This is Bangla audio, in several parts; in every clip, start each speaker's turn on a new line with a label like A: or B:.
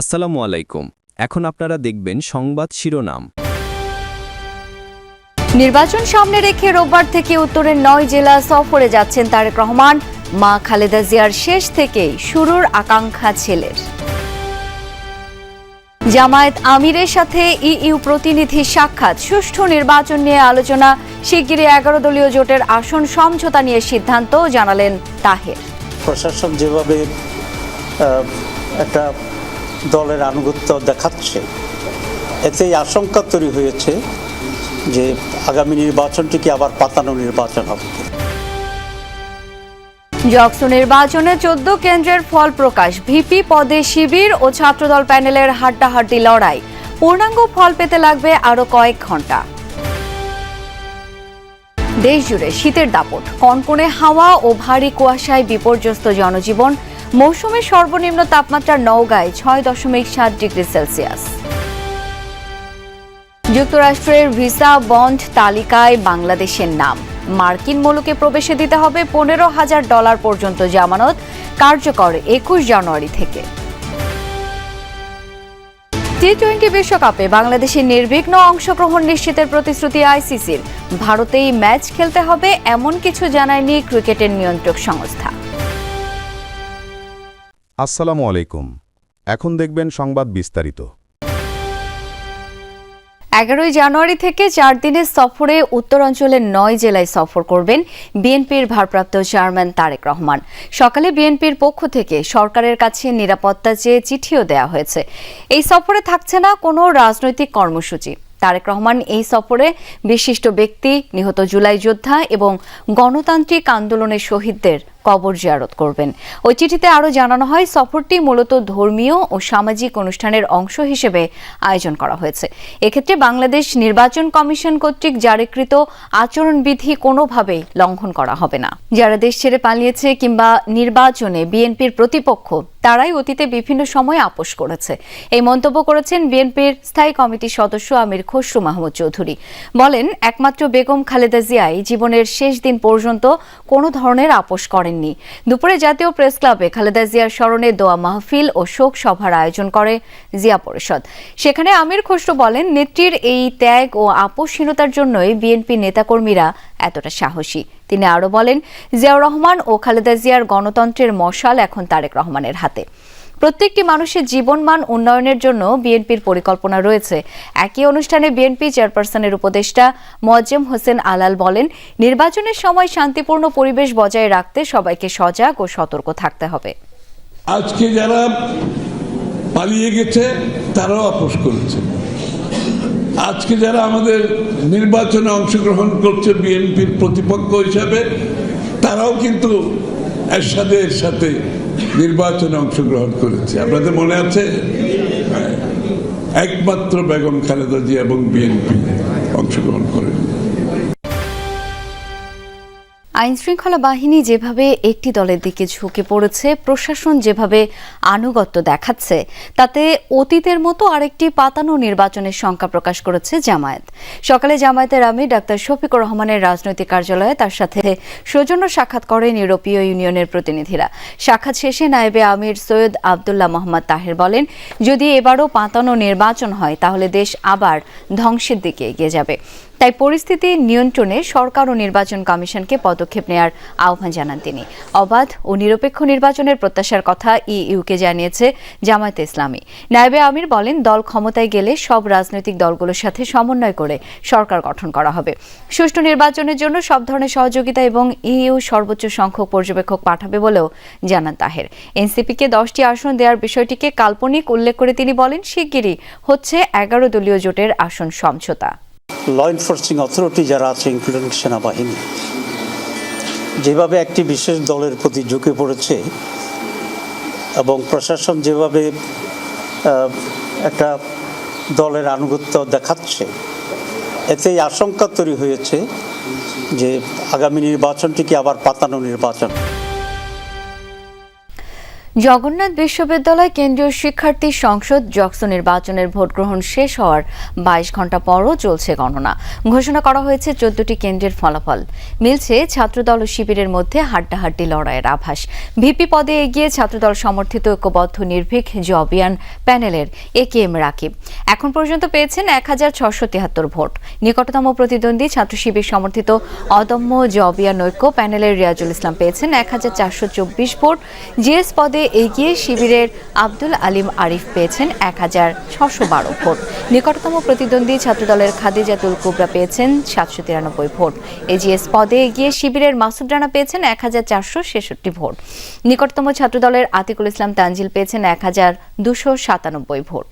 A: আসসালামু আলাইকুম এখন আপনারা দেখবেন সংবাদ শিরোনাম
B: নির্বাচন সামনে রেখে রোববার থেকে উত্তরের নয় জেলা সফরে যাচ্ছেন তারেক রহমান মা খালেদা জিয়ার শেষ থেকে শুরুর আকাঙ্ক্ষা ছেলের জামায়াত আমিরের সাথে ইইউ প্রতিনিধি সাক্ষাৎ সুষ্ঠু নির্বাচন নিয়ে আলোচনা শিগগিরই এগারো দলীয় জোটের আসন সমঝোতা নিয়ে সিদ্ধান্ত জানালেন তাহের
C: প্রশাসক যেভাবে একটা দলের আনুগত্য দেখাচ্ছে এতে আশঙ্কা তৈরি হয়েছে যে আগামী নির্বাচনটি কি আবার পাতানো নির্বাচন হবে
B: জকসু নির্বাচনে চোদ্দ কেন্দ্রের ফল প্রকাশ ভিপি পদে শিবির ও ছাত্রদল প্যানেলের হাড্ডাহাড্ডি লড়াই পূর্ণাঙ্গ ফল পেতে লাগবে আরও কয়েক ঘন্টা দেশজুড়ে শীতের দাপট কনকনে হাওয়া ও ভারী কুয়াশায় বিপর্যস্ত জনজীবন মৌসুমের সর্বনিম্ন তাপমাত্রা নওগাঁয় ছয় দশমিক সাত ডিগ্রি সেলসিয়াস যুক্তরাষ্ট্রের ভিসা বন্ড তালিকায় বাংলাদেশের নাম মার্কিন মুলুকে প্রবেশে দিতে হবে পনেরো হাজার ডলার পর্যন্ত জামানত কার্যকর একুশ জানুয়ারি থেকে টি টোয়েন্টি বিশ্বকাপে বাংলাদেশের নির্বিঘ্ন অংশগ্রহণ নিশ্চিতের প্রতিশ্রুতি আইসিসির ভারতেই ম্যাচ খেলতে হবে এমন কিছু জানায়নি ক্রিকেটের নিয়ন্ত্রক সংস্থা
A: আসসালামু আলাইকুম এখন দেখবেন সংবাদ বিস্তারিত
B: এগারোই জানুয়ারি থেকে চার দিনের সফরে উত্তরাঞ্চলের নয় জেলায় সফর করবেন বিএনপির ভারপ্রাপ্ত চেয়ারম্যান তারেক রহমান সকালে বিএনপির পক্ষ থেকে সরকারের কাছে নিরাপত্তা চেয়ে চিঠিও দেয়া হয়েছে এই সফরে থাকছে না কোনো রাজনৈতিক কর্মসূচি তারেক রহমান এই সফরে বিশিষ্ট ব্যক্তি নিহত জুলাই যোদ্ধা এবং গণতান্ত্রিক আন্দোলনের শহীদদের কবর জিয়ারত করবেন ওই চিঠিতে আরও জানানো হয় সফরটি মূলত ধর্মীয় ও সামাজিক অনুষ্ঠানের অংশ হিসেবে আয়োজন করা হয়েছে এক্ষেত্রে বাংলাদেশ নির্বাচন কমিশন কর্তৃক জারিকৃত আচরণবিধি কোনোভাবেই লঙ্ঘন করা হবে না যারা দেশ ছেড়ে পালিয়েছে কিংবা নির্বাচনে বিএনপির প্রতিপক্ষ তারাই অতীতে বিভিন্ন সময় আপোষ করেছে এই মন্তব্য করেছেন বিএনপির স্থায়ী কমিটির সদস্য আমির খসরু মাহমুদ চৌধুরী বলেন একমাত্র বেগম খালেদা জিয়াই জীবনের শেষ দিন পর্যন্ত কোনো ধরনের আপোষ করেন করেননি দুপুরে জাতীয় প্রেস ক্লাবে খালেদা জিয়ার স্মরণে দোয়া মাহফিল ও শোক সভার আয়োজন করে জিয়া পরিষদ সেখানে আমির খসরু বলেন নেত্রীর এই ত্যাগ ও আপোষহীনতার জন্যই বিএনপি নেতাকর্মীরা এতটা সাহসী তিনি আরও বলেন জিয়াউর রহমান ও খালেদা জিয়ার গণতন্ত্রের মশাল এখন তারেক রহমানের হাতে প্রত্যেকটি মানুষের জীবনমান উন্নয়নের জন্য বিএনপির পরিকল্পনা রয়েছে একই অনুষ্ঠানে বিএনপি চেয়ারপারসনের উপদেষ্টা মজ্জেম হোসেন আলাল বলেন নির্বাচনের সময় শান্তিপূর্ণ পরিবেশ বজায় রাখতে সবাইকে সজাগ ও সতর্ক থাকতে হবে
D: আজকে যারা পালিয়ে গেছে তারাও আপোষ করেছে আজকে যারা আমাদের নির্বাচনে অংশগ্রহণ করছে বিএনপির প্রতিপক্ষ হিসাবে তারাও কিন্তু এর সাথে এর সাথে নির্বাচনে অংশগ্রহণ করেছে আপনাদের মনে আছে হ্যাঁ। একমাত্র বেগম খালেদা জিয়া এবং বিএনপি অংশগ্রহণ করেনি
B: আইনশৃঙ্খলা বাহিনী যেভাবে একটি দলের দিকে ঝুঁকে পড়েছে প্রশাসন যেভাবে আনুগত্য দেখাচ্ছে তাতে অতীতের মতো আরেকটি পাতানো নির্বাচনের শঙ্কা প্রকাশ করেছে জামায়াত সকালে জামায়াতের আমি ডাক্তার শফিকুর রহমানের রাজনৈতিক কার্যালয়ে তার সাথে সৌজন্য সাক্ষাৎ করেন ইউরোপীয় ইউনিয়নের প্রতিনিধিরা সাক্ষাৎ শেষে নায়েবে আমির সৈয়দ আবদুল্লাহ মোহাম্মদ তাহের বলেন যদি এবারও পাতানো নির্বাচন হয় তাহলে দেশ আবার ধ্বংসের দিকে এগিয়ে যাবে তাই পরিস্থিতি নিয়ন্ত্রণে সরকার ও নির্বাচন কমিশনকে পদক্ষেপ নেয়ার আহ্বান জানান তিনি অবাধ ও নিরপেক্ষ নির্বাচনের প্রত্যাশার কথা ইইউকে জানিয়েছে জামায়াতে ইসলামী নায়েবে আমির বলেন দল ক্ষমতায় গেলে সব রাজনৈতিক দলগুলোর সাথে সমন্বয় করে সরকার গঠন করা হবে সুষ্ঠু নির্বাচনের জন্য সব ধরনের সহযোগিতা এবং ইইউ সর্বোচ্চ সংখ্যক পর্যবেক্ষক পাঠাবে বলেও জানান তাহের এনসিপিকে দশটি আসন দেওয়ার বিষয়টিকে কাল্পনিক উল্লেখ করে তিনি বলেন শিগগিরই হচ্ছে এগারো দলীয় জোটের আসন সমঝোতা
C: ল এনফোর্সিং অথরিটি যারা আছে ইনক্লুডিং সেনাবাহিনী যেভাবে একটি বিশেষ দলের প্রতি ঝুঁকে পড়েছে এবং প্রশাসন যেভাবে একটা দলের আনুগত্য দেখাচ্ছে এতেই আশঙ্কা তৈরি হয়েছে যে আগামী নির্বাচনটি কি আবার পাতানো নির্বাচন
B: জগন্নাথ বিশ্ববিদ্যালয় কেন্দ্রীয় শিক্ষার্থী সংসদ জক্স নির্বাচনের ভোট গ্রহণ শেষ হওয়ার বাইশ ঘন্টা পরও চলছে গণনা ঘোষণা করা হয়েছে চোদ্দটি কেন্দ্রের ফলাফল মিলছে ছাত্রদল ও শিবিরের মধ্যে হাড্ডাহাড্ডি লড়াইয়ের আভাস ভিপি পদে এগিয়ে ছাত্রদল সমর্থিত ঐক্যবদ্ধ নির্ভীক জবিয়ান প্যানেলের এ কে এম রাকিব এখন পর্যন্ত পেয়েছেন এক হাজার ছশো তিয়াত্তর ভোট নিকটতম প্রতিদ্বন্দ্বী ছাত্র শিবির সমর্থিত অদম্য জবিয়ান ঐক্য প্যানেলের রিয়াজুল ইসলাম পেয়েছেন এক হাজার চারশো চব্বিশ ভোট জিএস পদে এগিয়ে শিবিরের আব্দুল আলিম আরিফ পেয়েছেন এক হাজার ছশো বারো ভোট নিকটতম প্রতিদ্বন্দ্বী ছাত্রদলের খাদিজাতুল কুবরা পেয়েছেন সাতশো তিরানব্বই ভোট এজিএস পদে এগিয়ে শিবিরের মাসুদ রানা পেয়েছেন এক হাজার চারশো ছেষট্টি ভোট নিকটতম ছাত্রদলের আতিকুল ইসলাম তানজিল পেয়েছেন এক হাজার দুশো সাতানব্বই ভোট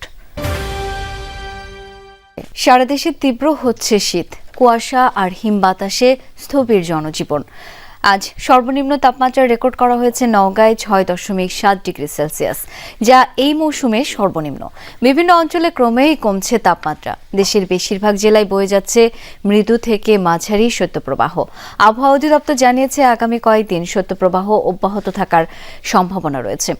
B: সারা দেশে তীব্র হচ্ছে শীত কুয়াশা আর হিম বাতাসে স্থবির জনজীবন আজ সর্বনিম্ন তাপমাত্রা রেকর্ড করা হয়েছে নওগাঁয় ছয় দশমিক সাত ডিগ্রি সেলসিয়াস যা এই মৌসুমে সর্বনিম্ন বিভিন্ন অঞ্চলে ক্রমেই কমছে তাপমাত্রা দেশের বেশিরভাগ জেলায় বয়ে যাচ্ছে মৃদু থেকে মাঝারি শৈত্যপ্রবাহ আবহাওয়া অধিদপ্তর জানিয়েছে আগামী কয়েকদিন শৈত্যপ্রবাহ অব্যাহত থাকার সম্ভাবনা রয়েছে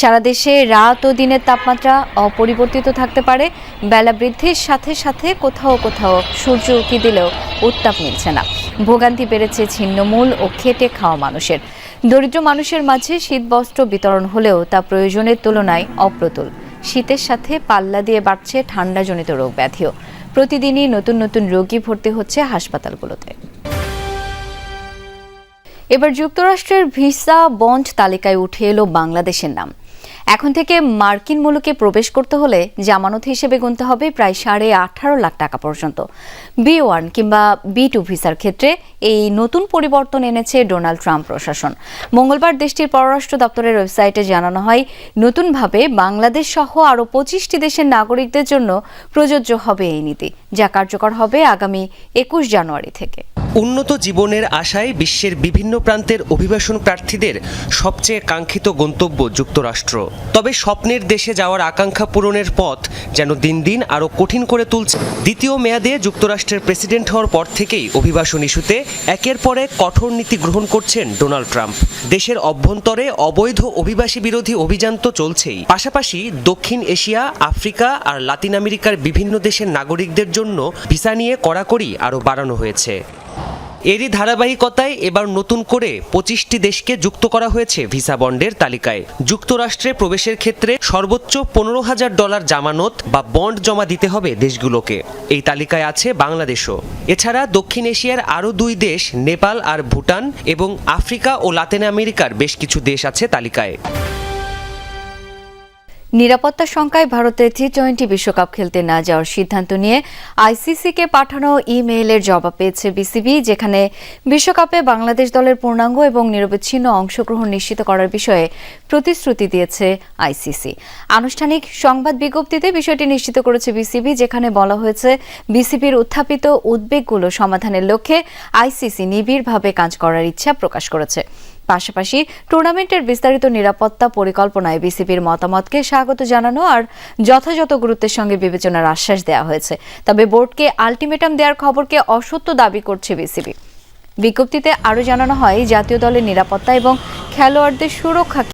B: সারা দেশে রাত ও দিনের তাপমাত্রা অপরিবর্তিত থাকতে পারে বেলা বৃদ্ধির সাথে সাথে কোথাও কোথাও সূর্য উঁকি দিলেও উত্তাপ মিলছে না ভোগান্তি বেড়েছে ছিন্নমূল ও খেটে খাওয়া মানুষের দরিদ্র মানুষের মাঝে শীতবস্ত্র বিতরণ হলেও তা প্রয়োজনের তুলনায় অপ্রতুল শীতের সাথে পাল্লা দিয়ে বাড়ছে ঠান্ডাজনিত রোগ ব্যাধিও প্রতিদিনই নতুন নতুন রোগী ভর্তি হচ্ছে হাসপাতালগুলোতে এবার যুক্তরাষ্ট্রের ভিসা বন্ড তালিকায় উঠে এলো বাংলাদেশের নাম এখন থেকে মার্কিন মুলুকে প্রবেশ করতে হলে জামানত হিসেবে গুনতে হবে প্রায় সাড়ে আঠারো লাখ টাকা পর্যন্ত বি ওয়ান কিংবা বি টু ভিসার ক্ষেত্রে এই নতুন পরিবর্তন এনেছে ডোনাল্ড ট্রাম্প প্রশাসন মঙ্গলবার দেশটির পররাষ্ট্র দপ্তরের ওয়েবসাইটে জানানো হয় নতুনভাবে বাংলাদেশ সহ আরও পঁচিশটি দেশের নাগরিকদের জন্য প্রযোজ্য হবে এই নীতি যা কার্যকর হবে আগামী একুশ জানুয়ারি থেকে
E: উন্নত জীবনের আশায় বিশ্বের বিভিন্ন প্রান্তের অভিবাসন প্রার্থীদের সবচেয়ে কাঙ্ক্ষিত গন্তব্য যুক্তরাষ্ট্র তবে স্বপ্নের দেশে যাওয়ার আকাঙ্ক্ষা পূরণের পথ যেন দিন দিন আরও কঠিন করে তুলছে দ্বিতীয় মেয়াদে যুক্তরাষ্ট্রের প্রেসিডেন্ট হওয়ার পর থেকেই অভিবাসন ইস্যুতে একের পর এক কঠোর নীতি গ্রহণ করছেন ডোনাল্ড ট্রাম্প দেশের অভ্যন্তরে অবৈধ অভিবাসী বিরোধী অভিযান তো চলছেই পাশাপাশি দক্ষিণ এশিয়া আফ্রিকা আর লাতিন আমেরিকার বিভিন্ন দেশের নাগরিকদের জন্য ভিসা নিয়ে কড়াকড়ি আরও বাড়ানো হয়েছে এরই ধারাবাহিকতায় এবার নতুন করে পঁচিশটি দেশকে যুক্ত করা হয়েছে ভিসা বন্ডের তালিকায় যুক্তরাষ্ট্রে প্রবেশের ক্ষেত্রে সর্বোচ্চ পনেরো হাজার ডলার জামানত বা বন্ড জমা দিতে হবে দেশগুলোকে এই তালিকায় আছে বাংলাদেশও এছাড়া দক্ষিণ এশিয়ার আরও দুই দেশ নেপাল আর ভুটান এবং আফ্রিকা ও লাতিন আমেরিকার বেশ কিছু দেশ আছে তালিকায়
B: নিরাপত্তা শঙ্কায় ভারতের টি টোয়েন্টি বিশ্বকাপ খেলতে না যাওয়ার সিদ্ধান্ত নিয়ে আইসিসিকে পাঠানো ইমেইলের জবাব পেয়েছে বিসিবি যেখানে বিশ্বকাপে বাংলাদেশ দলের পূর্ণাঙ্গ এবং নিরবচ্ছিন্ন অংশগ্রহণ নিশ্চিত করার বিষয়ে প্রতিশ্রুতি দিয়েছে আইসিসি আনুষ্ঠানিক সংবাদ বিজ্ঞপ্তিতে বিষয়টি নিশ্চিত করেছে বিসিবি যেখানে বলা হয়েছে বিসিবির উত্থাপিত উদ্বেগগুলো সমাধানের লক্ষ্যে আইসিসি নিবিড়ভাবে কাজ করার ইচ্ছা প্রকাশ করেছে পাশাপাশি টুর্নামেন্টের বিস্তারিত নিরাপত্তা পরিকল্পনায় বিসিবির মতামতকে স্বাগত জানানো আর যথাযথ গুরুত্বের সঙ্গে বিবেচনার আশ্বাস দেওয়া হয়েছে তবে বোর্ডকে আলটিমেটাম দেওয়ার খবরকে অসত্য দাবি করছে বিসিবি বিজ্ঞপ্তিতে আরও জানানো হয় জাতীয় দলের নিরাপত্তা এবং খেলোয়াড়দের সুরক্ষা